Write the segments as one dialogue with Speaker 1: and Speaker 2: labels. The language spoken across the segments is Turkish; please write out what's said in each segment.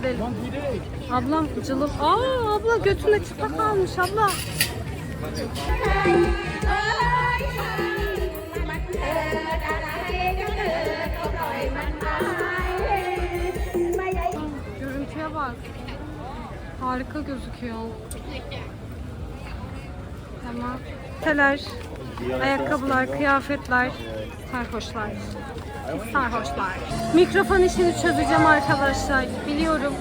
Speaker 1: edelim. Ablam cılıp. Aa abla götüne çıplak kalmış abla. Görüntüye bak. Harika gözüküyor. Tamam. Teler, ayakkabılar, kıyafetler, sarhoşlar. Sarhoşlar. Mikrofon işini çözeceğim arkadaşlar. Biliyorum.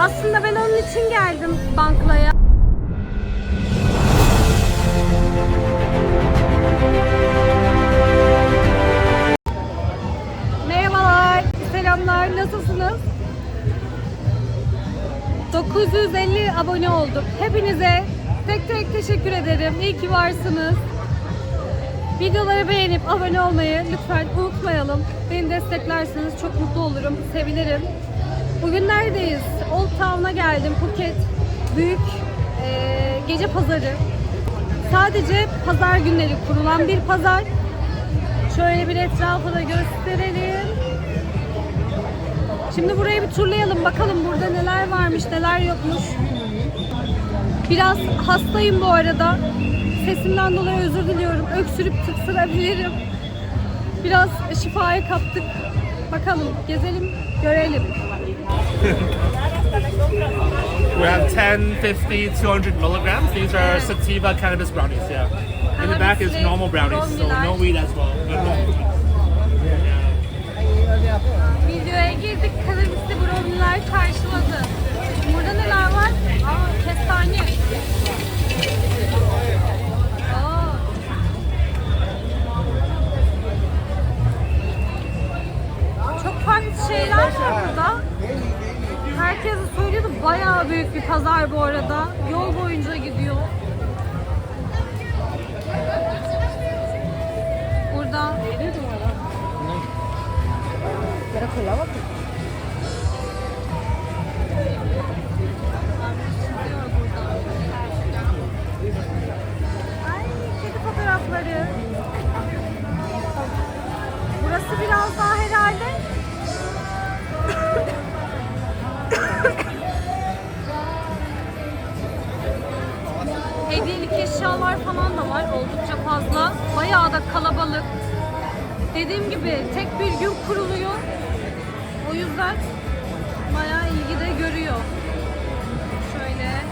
Speaker 1: Aslında ben onun için geldim banklaya. Merhabalar, selamlar. Nasılsınız? 950 abone olduk. Hepinize tek tek teşekkür ederim. İyi ki varsınız. Videoları beğenip abone olmayı lütfen unutmayalım. Beni desteklerseniz çok mutlu olurum, sevinirim. Bugün neredeyiz? Old Town'a geldim, Phuket. Büyük eee, gece pazarı. Sadece pazar günleri kurulan bir pazar. Şöyle bir etrafı da gösterelim. Şimdi burayı bir turlayalım bakalım burada neler varmış neler yokmuş. Biraz hastayım bu arada. Sesimden dolayı özür diliyorum. Öksürüp tıksırabilirim. Biraz şifaya kaptık. Bakalım gezelim görelim.
Speaker 2: We have 10, 50, 200 milligrams. These are sativa cannabis brownies, yeah. In the back is normal brownies, so no weed as well. but normal weed.
Speaker 1: Videoya girdik. Kanabisli brownie'ler karşıladı. Burada neler var? Aa kestane. Çok farklı şeyler var burada. Herkes söylüyordu bayağı büyük bir pazar bu arada. Yol boyunca gidiyor. Burada Diyor fotoğrafları. Burası biraz daha herhalde hediyelik eşyalar falan da var oldukça fazla. Bayağı da kalabalık. Dediğim gibi tek bir gün kuruluyor. O yüzden bayağı ilgi de görüyor. Şöyle.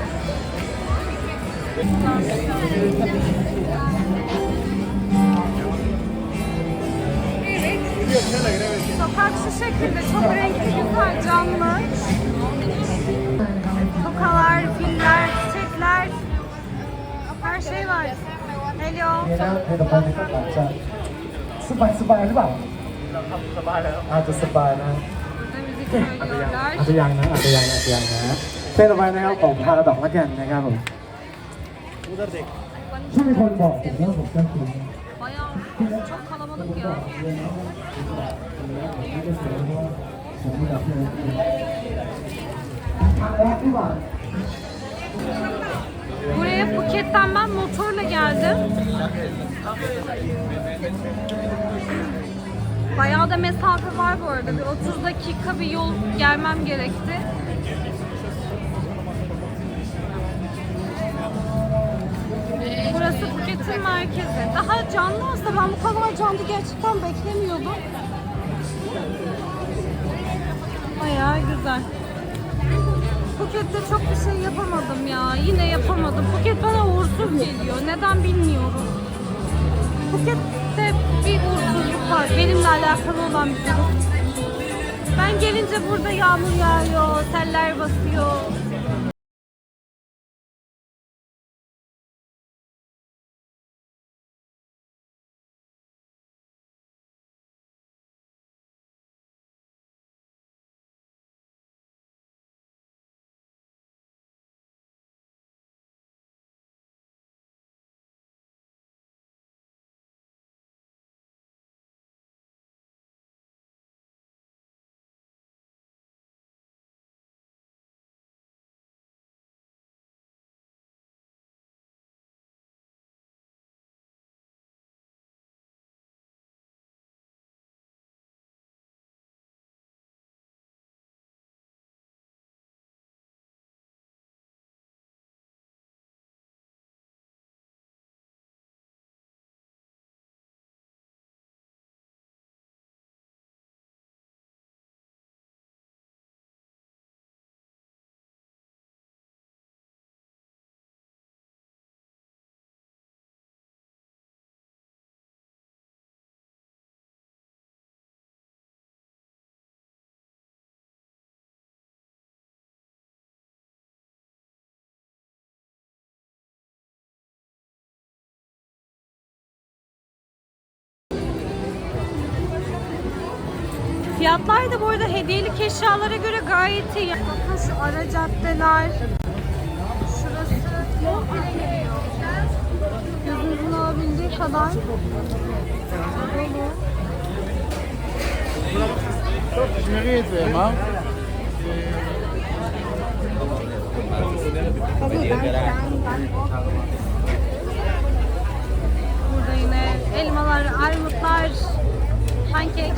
Speaker 1: Sokak şu şekilde çok renkli, güzel, canlı. Tokalar, filler, çiçekler. Her şey var. Hello.
Speaker 3: นี่นะในต่อไปในก็อาจจะสบายสบายหรือเปล่าอาจจะสบายนะ
Speaker 1: Burada müzik
Speaker 3: อาจจะยัง
Speaker 1: söylüyorlar.
Speaker 3: อาจจะยังนะอาจจะยังอาจจะยังนะเพลงต่อไปนะครับของพาราดอกละกันนะครับผมถ้ามีคนบอกผมว่าผมจะถึง
Speaker 1: Bayağı Buraya Phuket'ten ben motorla geldim. Bayağı da mesafe var bu arada. Bir 30 dakika bir yol gelmem gerekti. Phuket'in merkezi. Daha canlı aslında ben bu kadar canlı gerçekten beklemiyordum. Bayağı güzel. Phuket'te çok bir şey yapamadım ya. Yine yapamadım. Phuket bana uğursuz geliyor. Neden bilmiyorum. Phuket'te bir uğursuzluk var. Benimle alakalı olan bir durum. Ben gelince burada yağmur yağıyor, seller basıyor. Fiyatlar da bu arada hediyelik eşyalara göre gayet iyi. Bakın şu ara caddeler. Şurası gözünüzün alabildiği kadar. Dolu. Burada yine elmalar, armutlar, pankek.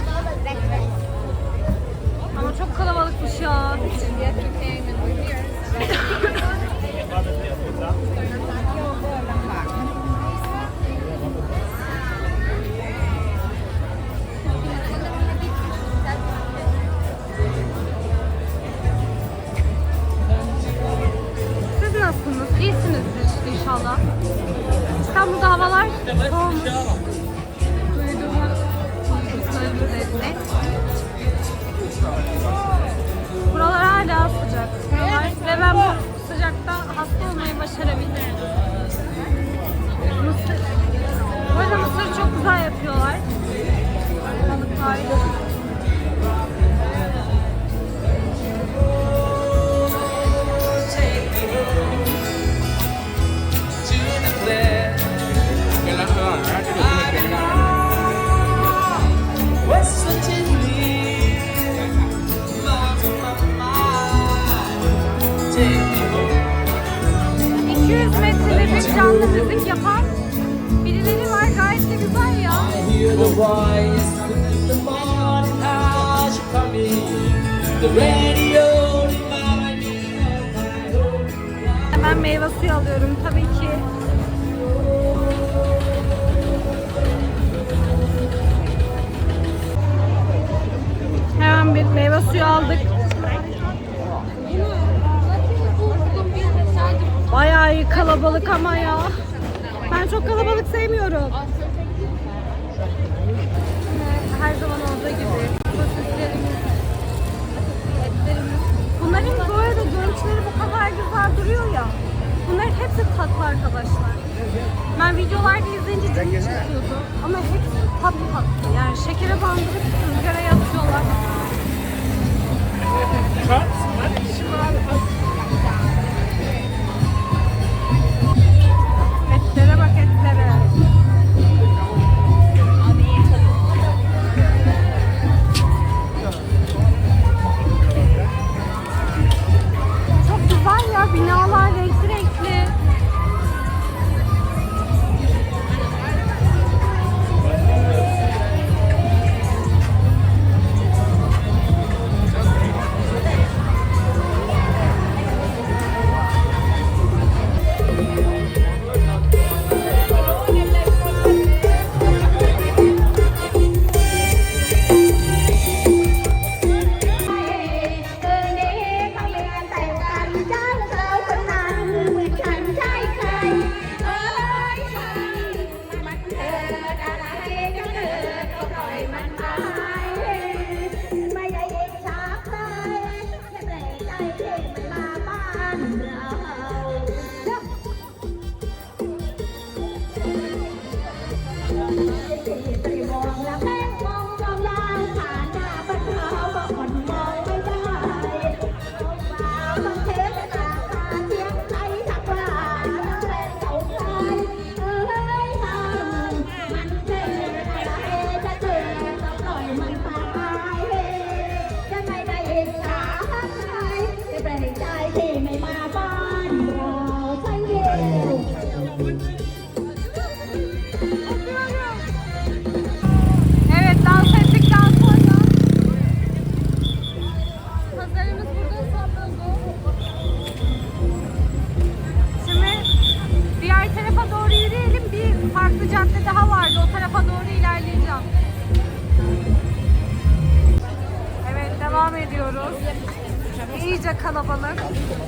Speaker 1: Çok kalabalıkmış ya.
Speaker 4: voice in the morning hush coming. The radio home.
Speaker 1: Hemen meyve suyu alıyorum tabii ki. Hemen bir meyve suyu aldık. Bayağı kalabalık ama ya. Ben çok kalabalık sevmiyorum. Bunların bu arada görüntüleri bu kadar güzel duruyor ya. Bunların hepsi tatlı arkadaşlar. Ben videolarda izleyince canım çıkıyordu. Ama hepsi tatlı tatlı. Yani şekere bandırıp ızgaraya atıyorlar. Etlere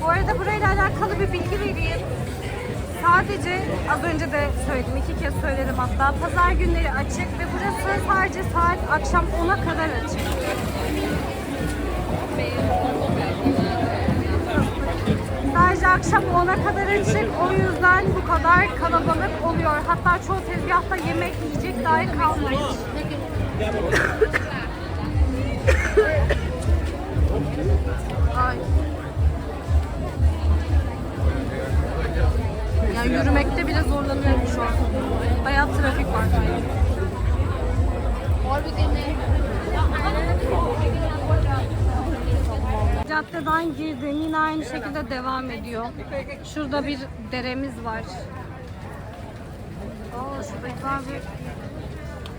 Speaker 1: Bu arada burayla alakalı bir bilgi vereyim. Sadece az önce de söyledim, iki kez söyledim hatta. Pazar günleri açık ve burası sadece saat akşam 10'a kadar açık. Sadece akşam 10'a kadar açık. O yüzden bu kadar kalabalık oluyor. Hatta çoğu tezgahta yemek yiyecek dahi kalmamış. Ay. Yürümekte bile zorlanıyorum şu an. Bayağı trafik var. Caddeden girdim yine aynı şekilde devam ediyor. Şurada bir deremiz var. Aa, şurada güzel bir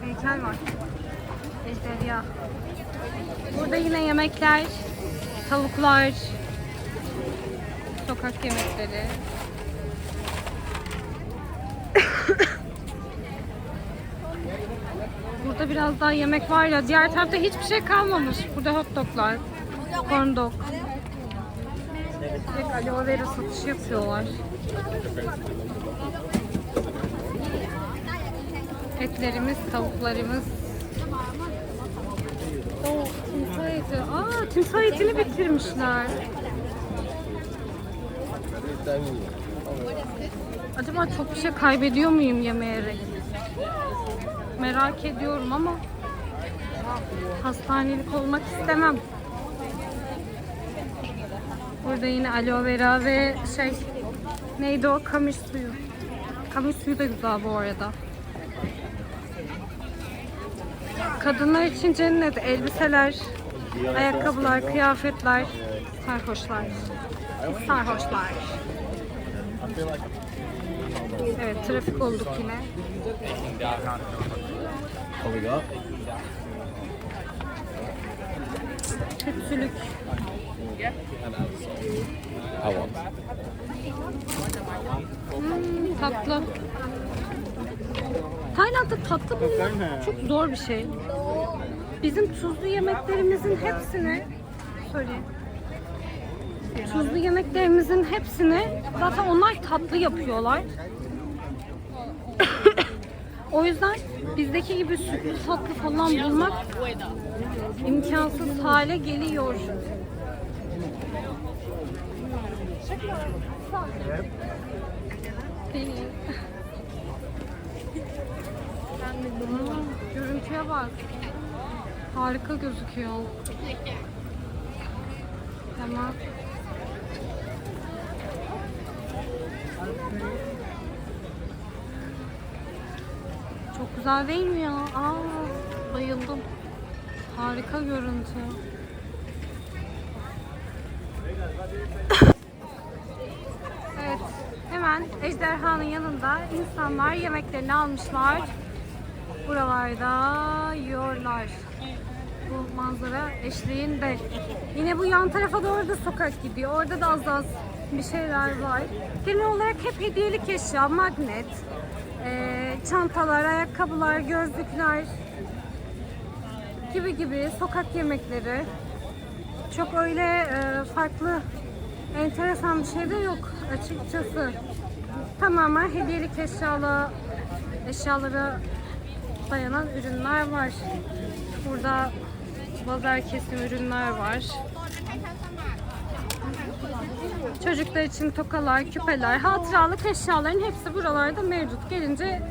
Speaker 1: heykel var. Ejderha. Burada yine yemekler, tavuklar, sokak yemekleri. Biraz daha yemek var ya. Diğer tarafta hiçbir şey kalmamış. Burada hot doglar, corn dog. Direkt aloe vera satışı yapıyorlar. Etlerimiz, tavuklarımız. Oo, timsah eti. Aa, timsah etini bitirmişler. Acaba çok bir şey kaybediyor muyum yemeyerek? Merak ediyorum ama hastanelik olmak istemem. Burada yine aloe vera ve şey neydi o kamış suyu. Kamış suyu da güzel bu arada. Kadınlar için cennet elbiseler, ayakkabılar, kıyafetler, sarhoşlar. Sarhoşlar. Evet trafik olduk yine. Tütsülük. Hmm, tatlı. Tayland'da tatlı bulmak çok zor bir şey. Bizim tuzlu yemeklerimizin hepsini söyleyeyim. Tuzlu yemeklerimizin hepsini zaten onlar tatlı yapıyorlar. O yüzden bizdeki gibi sütlü tatlı falan bulmak imkansız hale geliyor. Değil. Hmm, görüntüye bak. Harika gözüküyor. Tamam. Çok güzel değil mi ya? Aa, bayıldım. Harika görüntü. Evet, hemen ejderhanın yanında insanlar yemeklerini almışlar. Buralarda yiyorlar. Bu manzara eşliğinde. Yine bu yan tarafa doğru da sokak gidiyor. Orada da az az bir şeyler var. Genel olarak hep hediyelik eşya, magnet, çantalar, ayakkabılar, gözlükler gibi gibi sokak yemekleri. Çok öyle eee, farklı, enteresan bir şey de yok açıkçası. Tamamen hediyelik eşyalı eşyalara dayanan ürünler var. Burada lazer kesim ürünler var. Çocuklar için tokalar, küpeler, hatıralık eşyaların hepsi buralarda mevcut. Gelince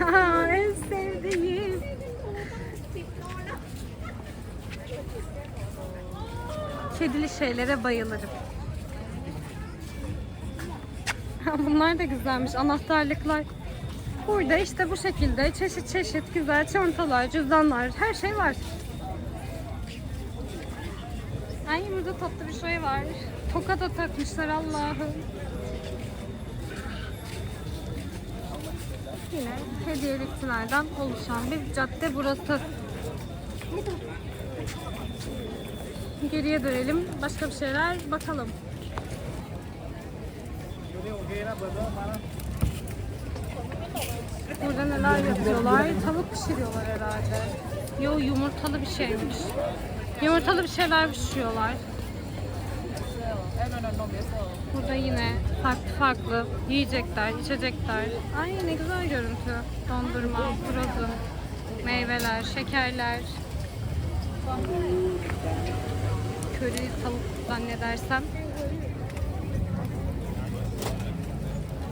Speaker 1: en sevdiğim. Kedili şeylere bayılırım. Bunlar da güzelmiş. Anahtarlıklar. Burada işte bu şekilde çeşit çeşit güzel çantalar, cüzdanlar, her şey var. Ay burada tatlı bir şey var. Toka da takmışlar Allah'ım. Yine hediyelikçilerden oluşan bir cadde burası. Geriye dönelim. Başka bir şeyler bakalım. Burada neler yapıyorlar? Tavuk pişiriyorlar herhalde. Yo yumurtalı bir şeymiş. Yumurtalı bir şeyler pişiriyorlar. Burada yine farklı farklı yiyecekler, içecekler. Ay ne güzel görüntü. Dondurma, frozen, meyveler, şekerler. Köri tavuk zannedersem.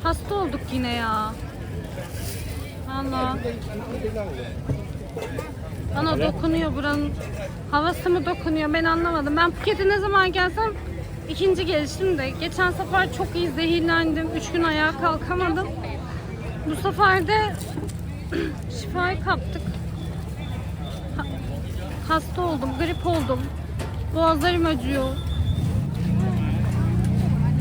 Speaker 1: Hasta olduk yine ya. Allah. Bana dokunuyor buranın havası mı dokunuyor ben anlamadım. Ben Phuket'e ne zaman gelsem ikinci gelişim de. Geçen sefer çok iyi zehirlendim. Üç gün ayağa kalkamadım. Bu sefer de şifayı kaptık. Ha- hasta oldum, grip oldum. Boğazlarım acıyor.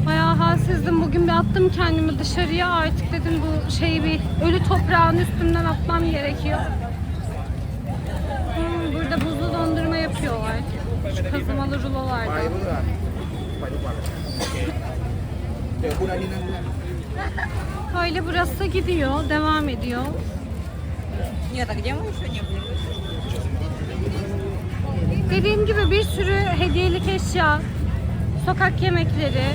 Speaker 1: Bayağı halsizdim. Bugün bir attım kendimi dışarıya. Artık dedim bu şeyi bir ölü toprağın üstünden atmam gerekiyor. Hmm, burada buzlu dondurma yapıyorlar. Şu kazımalı rulolardan. Öyle burası gidiyor, devam ediyor.
Speaker 5: Нет, а где мы еще не были?
Speaker 1: Dediğim gibi bir sürü hediyelik eşya, sokak yemekleri.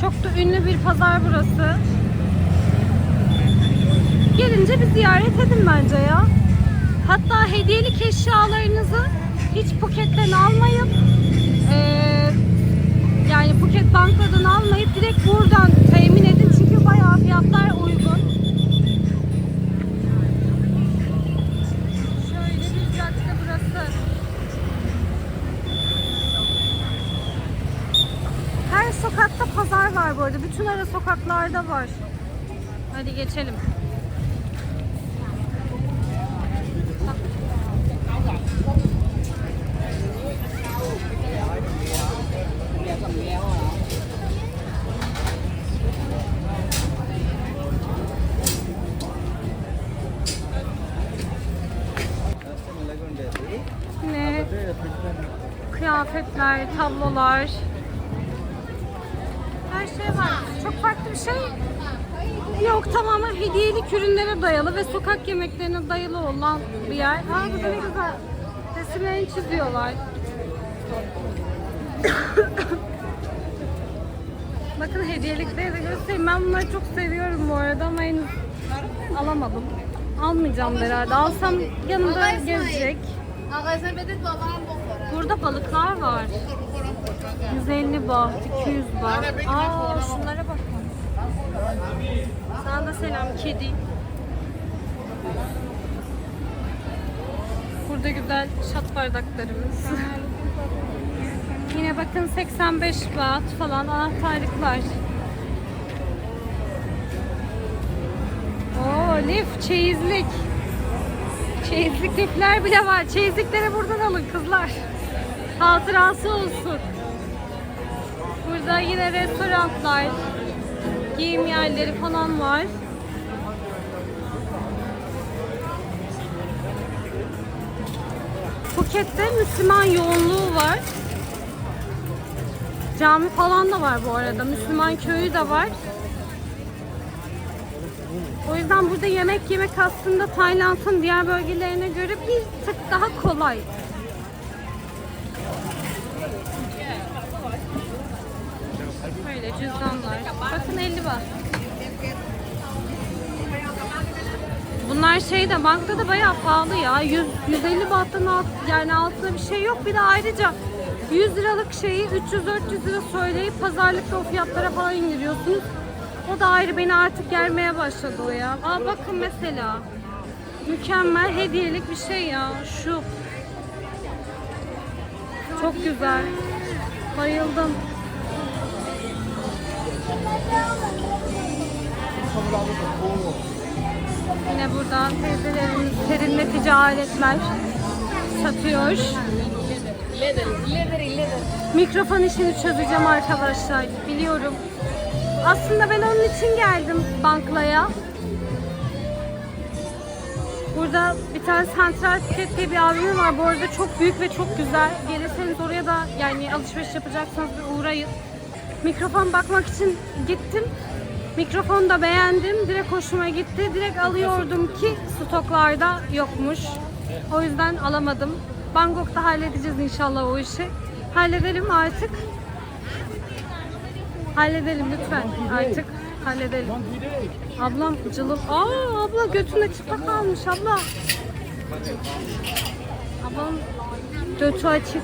Speaker 1: Çok da ünlü bir pazar burası. Gelince bir ziyaret edin bence ya. Hatta hediyelik eşyalarınızı hiç Phuket'ten almayıp eee, yani Phuket Banko'dan almayıp direkt buradan temin edin çünkü bayağı fiyatlar uygun. Şöyle bir cadde burası. Her sokakta pazar var bu arada. Bütün ara sokaklarda var. Hadi geçelim. Ne? Kıyafetler, tablolar. Her şey var. Çok farklı bir şey yok. Tamamen hediyelik ürünlere dayalı ve sokak yemeklerine dayalı olan bir yer. Aa burada ne güzel. Resimlerini çiziyorlar. Bakın hediyelikleri de göstereyim. Ben bunları çok seviyorum bu arada ama henüz alamadım. Almayacağım herhalde. Alsam yanımda gezecek. Burada balıklar var. 150 baht, 200 baht. Aa şunlara bakın. Sana da selam kedi. Burada güzel şat bardaklarımız. Yine bakın 85 baht falan anahtarlıklar. Oo lif çeyizlik. Çeyizlik lifler bile var. Çeyizlikleri buradan alın kızlar. Hatırası olsun. Burada yine restoranlar, giyim yerleri falan var. Phuket'te Müslüman yoğunluğu var. Cami falan da var bu arada. Müslüman köyü de var. O yüzden burada yemek yemek aslında Tayland'ın diğer bölgelerine göre bir tık daha kolay. Şeyde bankta da bayağı pahalı ya. 100, 150 bahttan alt, yani altında bir şey yok. Bir de ayrıca 100 liralık şeyi 300-400 lira söyleyip pazarlıkta o fiyatlara falan indiriyorsunuz. O da ayrı beni artık germeye başladı o ya. Aa bakın mesela. Mükemmel hediyelik bir şey ya. Şu. Çok güzel. Bayıldım. Yine burada teyzelerimiz serinletici aletler satıyor. Mikrofon işini çözeceğim arkadaşlar. Biliyorum. Aslında ben onun için geldim banklaya. Burada bir tane Central Ticket diye bir abim var. Bu arada çok büyük ve çok güzel. Gelirseniz oraya da yani alışveriş yapacaksanız bir uğrayın. Mikrofon bakmak için gittim. Mikrofonu da beğendim. Direkt hoşuma gitti. Direkt alıyordum ki stoklarda yokmuş. O yüzden alamadım. Bangkok'ta halledeceğiz inşallah o işi. Halledelim artık. Halledelim lütfen artık. Halledelim. Ablam cılız. Aa abla götünde çıplak kalmış abla. Ablam götü açık.